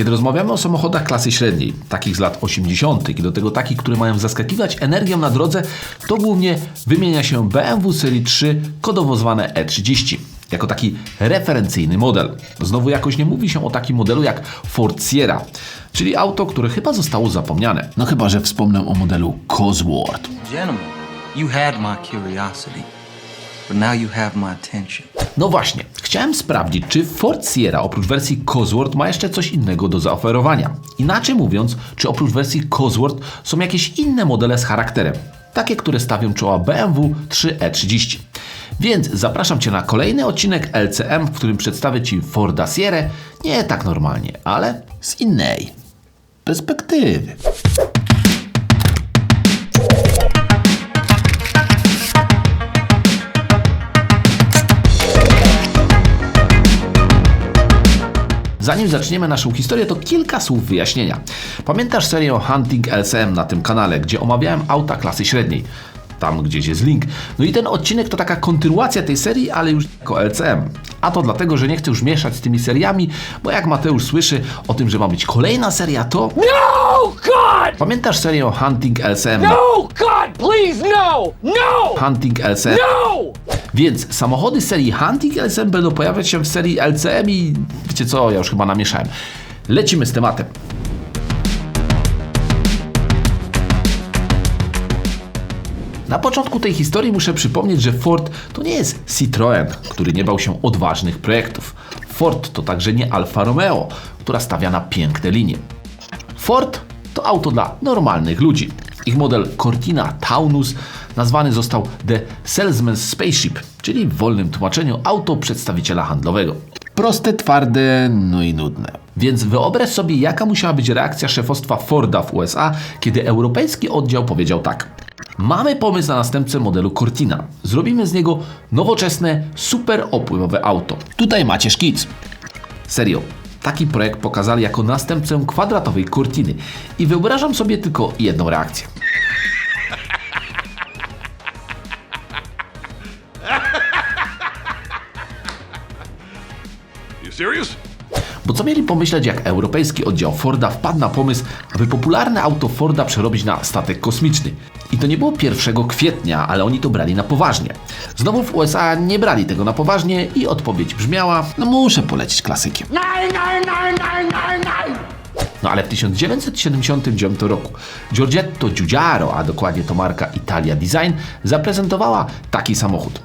Kiedy rozmawiamy o samochodach klasy średniej, takich z lat 80. i do tego takich, które mają zaskakiwać energią na drodze, to głównie wymienia się BMW serii 3, kodowo zwane E30 jako taki referencyjny model. Znowu jakoś nie mówi się o takim modelu jak Ford Sierra, czyli auto, które chyba zostało zapomniane. No chyba, że wspomnę o modelu Cosworth. Gentlemen, you had my curiosity, but now you have my attention. No właśnie, chciałem sprawdzić, czy Ford Sierra oprócz wersji Cosworth ma jeszcze coś innego do zaoferowania. Inaczej mówiąc, czy oprócz wersji Cosworth są jakieś inne modele z charakterem, takie, które stawią czoła BMW 3E30. Więc zapraszam Cię na kolejny odcinek LCM, w którym przedstawię Ci Forda Sierra nie tak normalnie, ale z innej perspektywy. Zanim zaczniemy naszą historię, to kilka słów wyjaśnienia. Pamiętasz serię Hunting LCM na tym kanale, gdzie omawiałem auta klasy średniej? Tam gdzieś jest link. No i ten odcinek to taka kontynuacja tej serii, ale już jako LCM. A to dlatego, że nie chcę już mieszać z tymi seriami, bo jak Mateusz słyszy o tym, że ma być kolejna seria, to... No, God! Pamiętasz serię Hunting na- No, God, please, no! No! Hunting LCM. No! Więc samochody serii Hunting LCM będą pojawiać się w serii LCM i wiecie co, ja już chyba namieszałem. Lecimy z tematem. Na początku tej historii muszę przypomnieć, że Ford to nie jest Citroën, który nie bał się odważnych projektów. Ford to także nie Alfa Romeo, która stawia na piękne linie. Ford to auto dla normalnych ludzi. Ich model Cortina Taunus nazwany został The Salesman's Spaceship, czyli w wolnym tłumaczeniu auto przedstawiciela handlowego. Proste, twarde, no i nudne. Więc wyobraź sobie, jaka musiała być reakcja szefostwa Forda w USA, kiedy europejski oddział powiedział tak. Mamy pomysł na następcę modelu Cortina. Zrobimy z niego nowoczesne, super opływowe auto. Tutaj macie szkic. Serio. Taki projekt pokazali jako następcę kwadratowej kurtiny. I wyobrażam sobie tylko jedną reakcję. You serious? Bo co mieli pomyśleć, jak europejski oddział Forda wpadł na pomysł, aby popularne auto Forda przerobić na statek kosmiczny. I to nie było 1 kwietnia, ale oni to brali na poważnie. Znowu w USA nie brali tego na poważnie i odpowiedź brzmiała: No muszę polecić klasykiem. No ale w 1979 roku Giorgetto Giugiaro, a dokładnie to marka Italia Design, zaprezentowała taki samochód.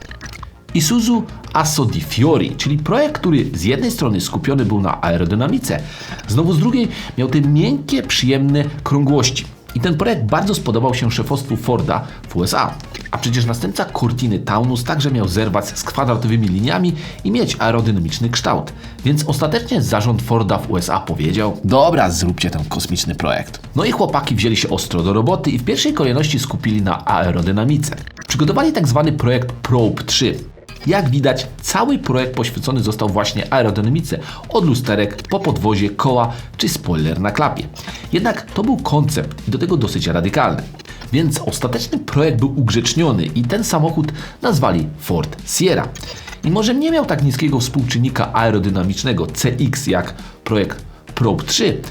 Isuzu Asso di Fiori, czyli projekt, który z jednej strony skupiony był na aerodynamice, znowu z drugiej miał te miękkie, przyjemne krągłości. I ten projekt bardzo spodobał się szefostwu Forda w USA. A przecież następca Cortiny Taunus także miał zerwać z kwadratowymi liniami i mieć aerodynamiczny kształt. Więc ostatecznie zarząd Forda w USA powiedział: Dobra, zróbcie ten kosmiczny projekt. No i chłopaki wzięli się ostro do roboty i w pierwszej kolejności skupili na aerodynamice. Przygotowali tak zwany projekt Probe 3. Jak widać, cały projekt poświęcony został właśnie aerodynamice, od lusterek po podwozie, koła czy spoiler na klapie. Jednak to był koncept i do tego dosyć radykalny. Więc ostateczny projekt był ugrzeczniony i ten samochód nazwali Ford Sierra. I może nie miał tak niskiego współczynnika aerodynamicznego CX jak projekt Probe 3,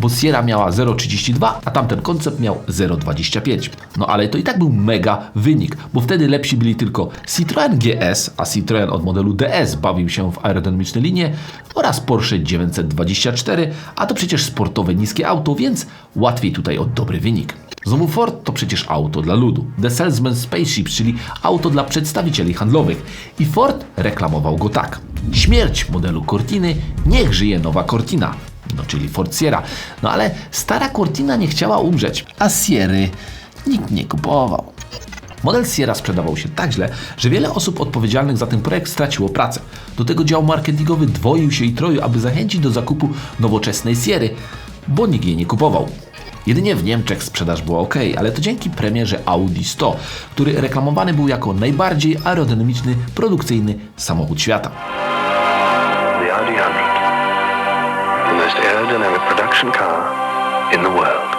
bo Sierra miała 0,32, a tamten koncept miał 0,25. No ale to i tak był mega wynik, bo wtedy lepsi byli tylko Citroën GS, a Citroën od modelu DS bawił się w aerodynamiczne linie oraz Porsche 924, a to przecież sportowe niskie auto, więc łatwiej tutaj o dobry wynik. Znowu Ford to przecież auto dla ludu. The Salesman Spaceship, czyli auto dla przedstawicieli handlowych. I Ford reklamował go tak. Śmierć modelu Cortiny, niech żyje nowa Cortina no czyli Ford Sierra. No ale stara Cortina nie chciała umrzeć, a Sierry nikt nie kupował. Model Sierra sprzedawał się tak źle, że wiele osób odpowiedzialnych za ten projekt straciło pracę. Do tego dział marketingowy dwoił się i troił, aby zachęcić do zakupu nowoczesnej Sierry, bo nikt jej nie kupował. Jedynie w Niemczech sprzedaż była ok, ale to dzięki premierze Audi 100, który reklamowany był jako najbardziej aerodynamiczny, produkcyjny samochód świata. The most aerodynamic production car in the world.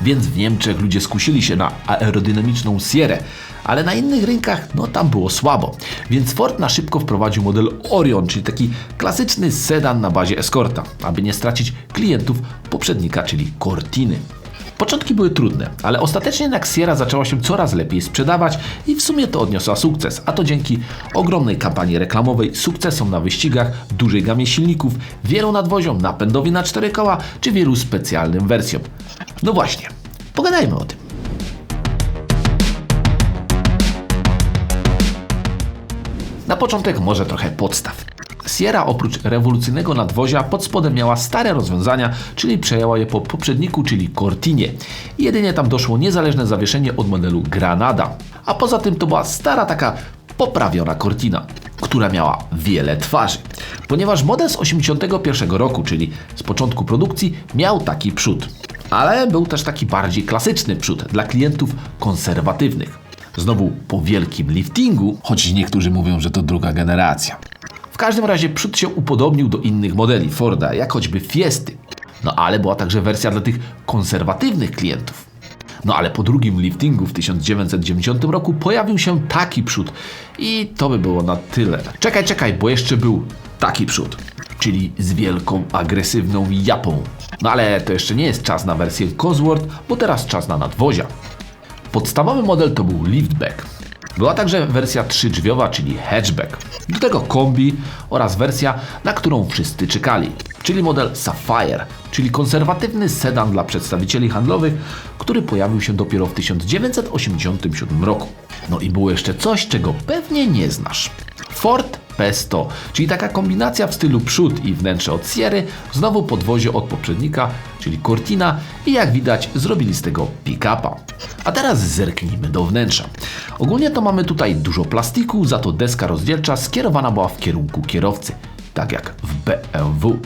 Więc w Niemczech ludzie skusili się na aerodynamiczną Sierę, ale na innych rynkach no tam było słabo. Więc Ford na szybko wprowadził model Orion, czyli taki klasyczny sedan na bazie Escorta, aby nie stracić klientów poprzednika, czyli Cortiny. Początki były trudne, ale ostatecznie jednak Sierra zaczęła się coraz lepiej sprzedawać i w sumie to odniosła sukces, a to dzięki ogromnej kampanii reklamowej, sukcesom na wyścigach, dużej gamie silników, wielu nadwoziom, napędowi na cztery koła czy wielu specjalnym wersjom. No właśnie, pogadajmy o tym. Na początek może trochę podstaw. Sierra oprócz rewolucyjnego nadwozia pod spodem miała stare rozwiązania, czyli przejęła je po poprzedniku, czyli Cortinie. Jedynie tam doszło niezależne zawieszenie od modelu Granada. A poza tym to była stara taka poprawiona Cortina, która miała wiele twarzy. Ponieważ model z 81 roku, czyli z początku produkcji, miał taki przód. Ale był też taki bardziej klasyczny przód dla klientów konserwatywnych. Znowu po wielkim liftingu, choć niektórzy mówią, że to druga generacja. W każdym razie przód się upodobnił do innych modeli Forda, jak choćby Fiesty. No ale była także wersja dla tych konserwatywnych klientów. No ale po drugim liftingu w 1990 roku pojawił się taki przód i to by było na tyle. Czekaj, czekaj, bo jeszcze był taki przód, czyli z wielką, agresywną japą. No ale to jeszcze nie jest czas na wersję Cosworth, bo teraz czas na nadwozia. Podstawowy model to był liftback. Była także wersja trzydrzwiowa, czyli hatchback. Do tego kombi oraz wersja, na którą wszyscy czekali, czyli model Sapphire, czyli konserwatywny sedan dla przedstawicieli handlowych, który pojawił się dopiero w 1987 roku. No i było jeszcze coś, czego pewnie nie znasz. Ford P100, czyli taka kombinacja w stylu przód i wnętrze od Sierry, znowu podwozie od poprzednika, czyli Cortina i jak widać zrobili z tego pick-upa. A teraz zerknijmy do wnętrza. Ogólnie to mamy tutaj dużo plastiku, za to deska rozdzielcza skierowana była w kierunku kierowcy, tak jak w BMW.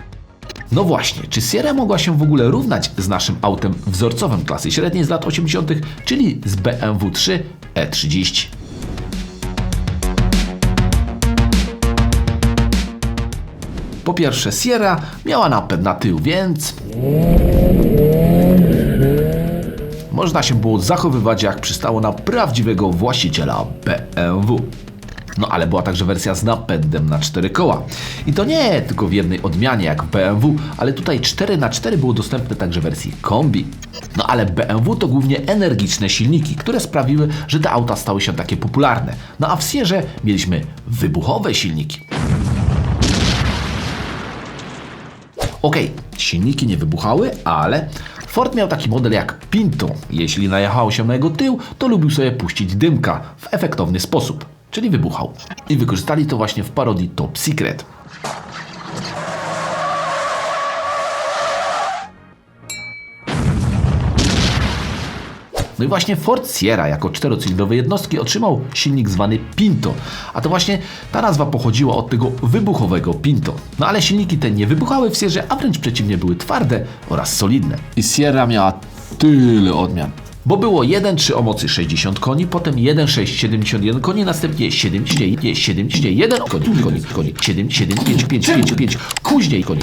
No właśnie, czy Sierra mogła się w ogóle równać z naszym autem wzorcowym klasy średniej z lat 80., czyli z BMW 3 E30? Po pierwsze, Sierra miała napęd na tył, więc można się było zachowywać jak przystało na prawdziwego właściciela BMW. No ale była także wersja z napędem na cztery koła. I to nie tylko w jednej odmianie jak BMW, ale tutaj 4x4 było dostępne także w wersji kombi. No ale BMW to głównie energiczne silniki, które sprawiły, że te auta stały się takie popularne. No a w Sierze mieliśmy wybuchowe silniki. Okej, silniki nie wybuchały, ale Ford miał taki model jak Pinto. Jeśli najechało się na jego tył, to lubił sobie puścić dymka w efektowny sposób, czyli wybuchał. I wykorzystali to właśnie w parodii Top Secret. No i właśnie Ford Sierra jako czterocylindrowej jednostki otrzymał silnik zwany Pinto, a to właśnie ta nazwa pochodziła od tego wybuchowego Pinto. No ale silniki te nie wybuchały w Sierze, a wręcz przeciwnie były twarde oraz solidne. I Sierra miała tyle odmian. Bo było 1.3 o mocy 60 koni, potem 1.6 71 koni, następnie 71, 71 koni, koni, koni, 7, 7, 5, 5, 5, 5, później koni.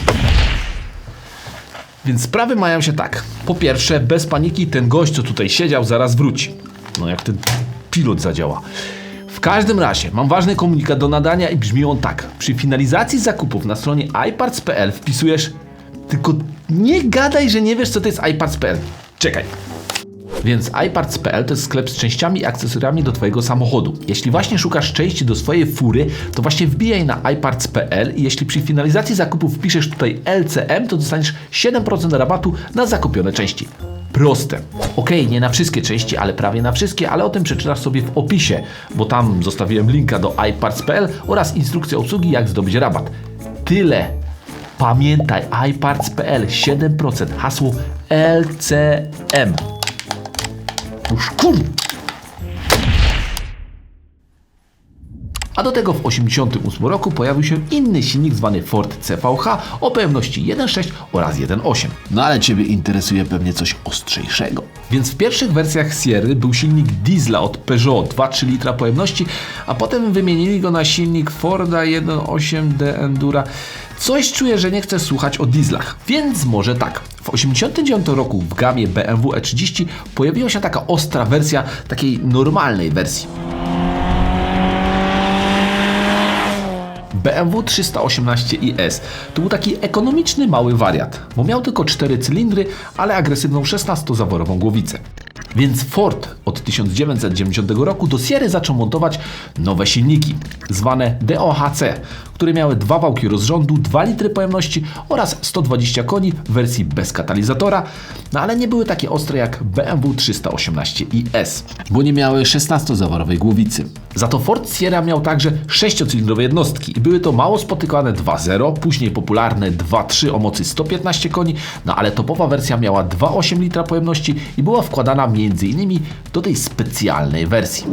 Więc sprawy mają się tak. Po pierwsze, bez paniki ten gość, co tutaj siedział, zaraz wróci. No jak ten pilot zadziała. W każdym razie, mam ważny komunikat do nadania i brzmi on tak. Przy finalizacji zakupów na stronie iParts.pl wpisujesz tylko nie gadaj, że nie wiesz, co to jest iParts.pl. Czekaj. Więc iParts.pl to jest sklep z częściami i akcesoriami do Twojego samochodu. Jeśli właśnie szukasz części do swojej fury, to właśnie wbijaj na iParts.pl i jeśli przy finalizacji zakupów wpiszesz tutaj LCM, to dostaniesz 7% rabatu na zakupione części. Proste. Okej, nie na wszystkie części, ale prawie na wszystkie, ale o tym przeczytasz sobie w opisie, bo tam zostawiłem linka do iParts.pl oraz instrukcję obsługi, jak zdobyć rabat. Tyle. Pamiętaj, iParts.pl 7%, hasło LCM. Już kur... A do tego w 1988 roku pojawił się inny silnik zwany Ford CVH o pojemności 1.6 oraz 1.8. No ale Ciebie interesuje pewnie coś ostrzejszego. Więc w pierwszych wersjach Sierry był silnik diesla od Peugeot 2,3 litra pojemności, a potem wymienili go na silnik Forda 1.8D Endura. Coś czuję, że nie chcę słuchać o dieslach, więc może tak. W 1989 roku w gamie BMW E30 pojawiła się taka ostra wersja takiej normalnej wersji. BMW 318IS to był taki ekonomiczny mały wariat, bo miał tylko 4 cylindry, ale agresywną 16-zaworową głowicę. Więc Ford od 1990 roku do Sierry zaczął montować nowe silniki, zwane DOHC, które miały dwa wałki rozrządu, 2 litry pojemności oraz 120 koni w wersji bez katalizatora, no ale nie były takie ostre jak BMW 318IS, bo nie miały 16-zaworowej głowicy. Za to Ford Sierra miał także 6-cylindrowe jednostki i były to mało spotykane 2.0, później popularne 2.3 o mocy 115 koni, no ale topowa wersja miała 2,8 litra pojemności i była wkładana m.in. do tej specjalnej wersji.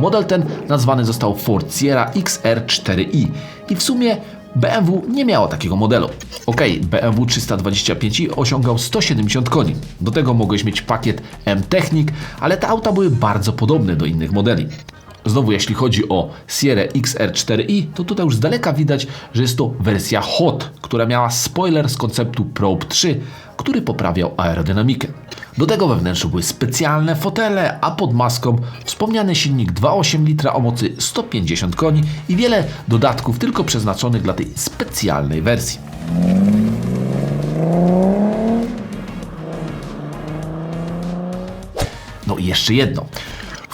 Model ten nazwany został Ford Sierra XR4i i w sumie BMW nie miało takiego modelu. Ok, BMW 325i osiągał 170 koni. Do tego mogłeś mieć pakiet M-Technic, ale te auta były bardzo podobne do innych modeli. Znowu, jeśli chodzi o Sierra XR4i, to tutaj już z daleka widać, że jest to wersja Hot, która miała spoiler z konceptu Probe 3, który poprawiał aerodynamikę. Do tego we wnętrzu były specjalne fotele, a pod maską wspomniany silnik 2,8 litra o mocy 150 koni i wiele dodatków tylko przeznaczonych dla tej specjalnej wersji. No i jeszcze jedno.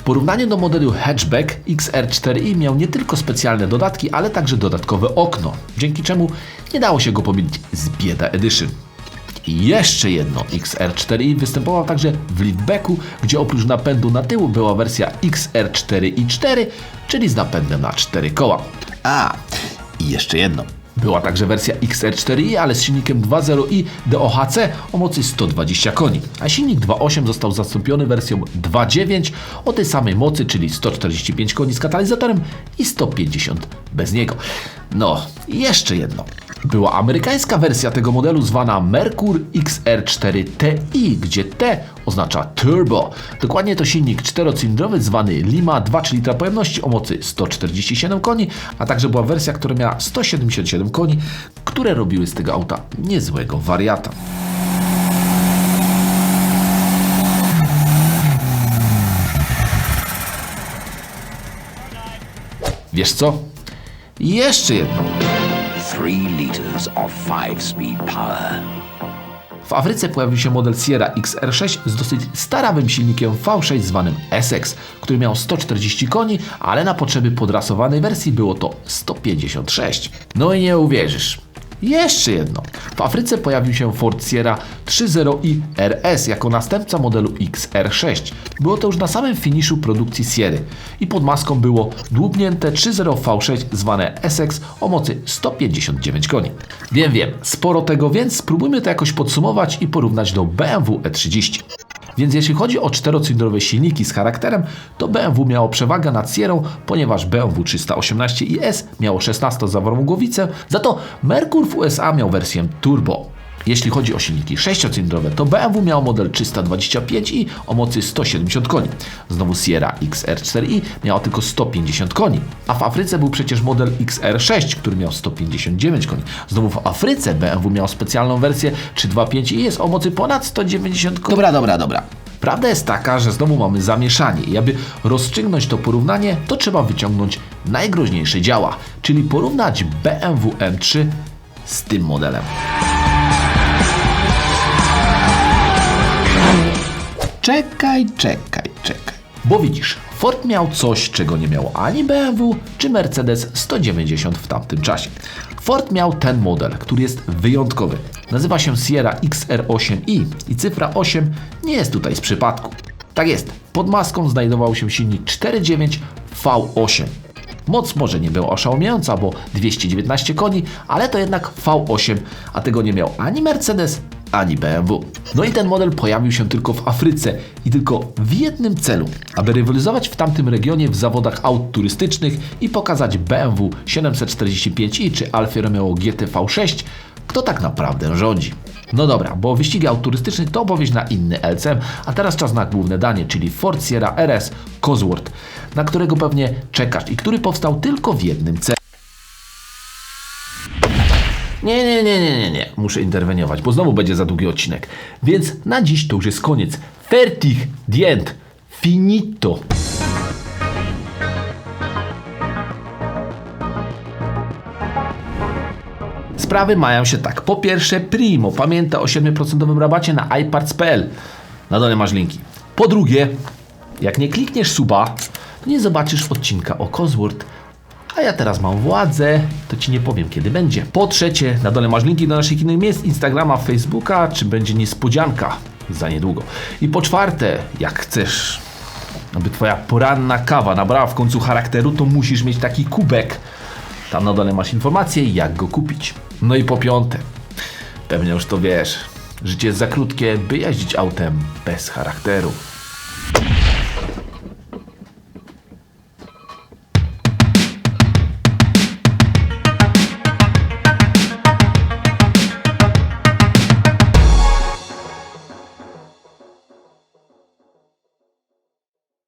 Porównaniu do modelu hatchback XR4i miał nie tylko specjalne dodatki, ale także dodatkowe okno, dzięki czemu nie dało się go pomylić z Bieda Edition. I jeszcze jedno, XR4i występował także w liftbacku, gdzie oprócz napędu na tyłu była wersja XR4i4, czyli z napędem na 4 koła. A, i jeszcze jedno. Była także wersja XR4i, ale z silnikiem 2.0i DOHC o mocy 120 koni, a silnik 2.8 został zastąpiony wersją 2.9 o tej samej mocy, czyli 145 koni z katalizatorem i 150 bez niego. No, jeszcze jedno. Była amerykańska wersja tego modelu zwana Merkur XR4TI, gdzie T oznacza turbo. Dokładnie to silnik czterocylindrowy zwany Lima 2,3 litra pojemności o mocy 147 koni, a także była wersja, która miała 177 koni, które robiły z tego auta niezłego wariata. Wiesz co? Jeszcze jedno. Three liters of five speed power. W Afryce pojawił się model Sierra XR6 z dosyć starawym silnikiem V6 zwanym SX, który miał 140 koni, ale na potrzeby podrasowanej wersji było to 156. No i nie uwierzysz. Jeszcze jedno. W Afryce pojawił się Ford Sierra 3.0i RS jako następca modelu XR6. Było to już na samym finiszu produkcji Sierry i pod maską było dłubnięte 3.0 V6 zwane SX o mocy 159 koni. Wiem, wiem, sporo tego, więc spróbujmy to jakoś podsumować i porównać do BMW E30. Więc jeśli chodzi o czterocylindrowe silniki z charakterem, to BMW miało przewagę nad Sierrą, ponieważ BMW 318IS miało 16-zaworową głowicę, za to Merkur w USA miał wersję turbo. Jeśli chodzi o silniki sześciocylindrowe, to BMW miał model 325i o mocy 170 koni. Znowu Sierra XR4i miała tylko 150 koni. A w Afryce był przecież model XR6, który miał 159 koni. Znowu w Afryce BMW miał specjalną wersję 325i jest o mocy ponad 190 koni. Dobra, dobra, dobra. Prawda jest taka, że znowu mamy zamieszanie i aby rozstrzygnąć to porównanie, to trzeba wyciągnąć najgroźniejsze działa, czyli porównać BMW M3 z tym modelem. Czekaj, czekaj, czekaj. Bo widzisz, Ford miał coś, czego nie miał ani BMW czy Mercedes 190 w tamtym czasie. Ford miał ten model, który jest wyjątkowy. Nazywa się Sierra XR8i i cyfra 8 nie jest tutaj z przypadku. Tak jest, pod maską znajdował się silnik 4.9 V8. Moc może nie była oszałamiająca, bo 219 koni, ale to jednak V8, a tego nie miał ani Mercedes, ani BMW. No i ten model pojawił się tylko w Afryce i tylko w jednym celu, aby rywalizować w tamtym regionie w zawodach aut turystycznych i pokazać BMW 745i czy Alfa Romeo GT V6, kto tak naprawdę rządzi. No dobra, bo wyścigi autorystyczne to opowieść na inny LCM, a teraz czas na główne danie, czyli Ford Sierra RS Cosworth, na którego pewnie czekasz i który powstał tylko w jednym celu. Nie, nie, nie, nie, nie, nie. Muszę interweniować, bo znowu będzie za długi odcinek. Więc na dziś to już jest koniec. Fertig, dient, finito. Sprawy mają się tak. Po pierwsze, Primo pamięta o 7% rabacie na iPads.pl. Na dole masz linki. Po drugie, jak nie klikniesz suba, to nie zobaczysz odcinka o Cosworth. A ja teraz mam władzę, to ci nie powiem kiedy będzie. Po trzecie, na dole masz linki do naszych innych miejsc, Instagrama, Facebooka, czy będzie niespodzianka za niedługo. I po czwarte, jak chcesz, aby twoja poranna kawa nabrała w końcu charakteru, to musisz mieć taki kubek. Tam na dole masz informacje, jak go kupić. No i po piąte, pewnie już to wiesz, życie jest za krótkie, by jeździć autem bez charakteru.